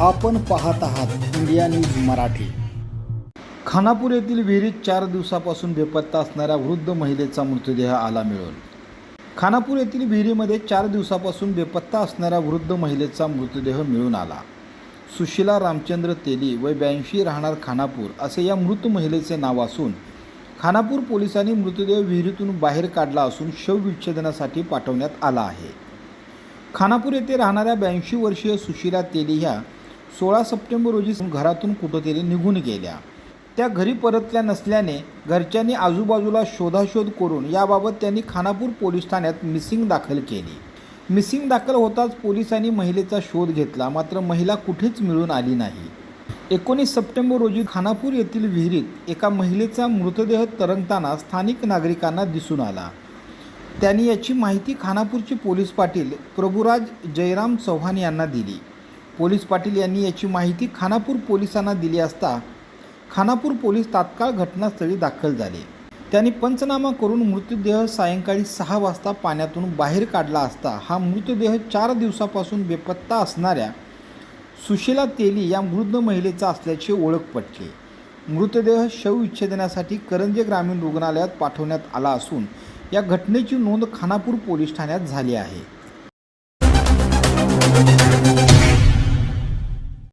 आपण पाहत आहात इंडिया न्यूज मराठी. खानापूर येथील विहिरीत चार दिवसापासून बेपत्ता असणाऱ्या वृद्ध महिलेचा मृतदेह आला मिळून. खानापूर येथील विहिरीमध्ये चार दिवसापासून बेपत्ता असणाऱ्या वृद्ध महिलेचा मृतदेह मिळून आला. सुशिला रामचंद्र तेली व ब्याऐंशी राहणार खानापूर असे या मृत महिलेचे नाव असून खानापूर पोलिसांनी मृतदेह विहिरीतून बाहेर काढला असून शवविच्छेदनासाठी पाठवण्यात आला आहे. खानापूर येथे राहणाऱ्या ब्याऐंशी वर्षीय सुशिला तेली ह्या सोळा सप्टेंबर रोजी घरातून कुठंतरी निघून गेल्या. त्या घरी परतल्या नसल्याने घरच्यांनी आजूबाजूला शोधाशोध करून याबाबत त्यांनी खानापूर पोलीस ठाण्यात मिसिंग दाखल केली. मिसिंग दाखल होताच पोलिसांनी महिलेचा शोध घेतला मात्र महिला कुठेच मिळून आली नाही. एकोणीस सप्टेंबर रोजी खानापूर येथील विहिरीत एका महिलेचा मृतदेह तरंगताना स्थानिक नागरिकांना दिसून आला. त्यांनी याची माहिती खानापूरचे पोलीस पाटील प्रभुराज जयराम चव्हाण यांना दिली. पोलीस पाटील यांनी याची माहिती खानापूर पोलिसांना दिली असता खानापूर पोलीस तात्काळ घटनास्थळी दाखल झाले. त्यांनी पंचनामा करून मृतदेह सायंकाळी सहा वाजता पाण्यातून बाहेर काढला असता हा मृतदेह चार दिवसापासून बेपत्ता असणाऱ्या सुशीला तेली या वृद्ध महिलेचा असल्याची ओळख पटली. मृतदेह शवविच्छेदनासाठी करंजे ग्रामीण रुग्णालयात पाठवण्यात आला असून या घटनेची नोंद खानापूर पोलीस ठाण्यात झाली आहे.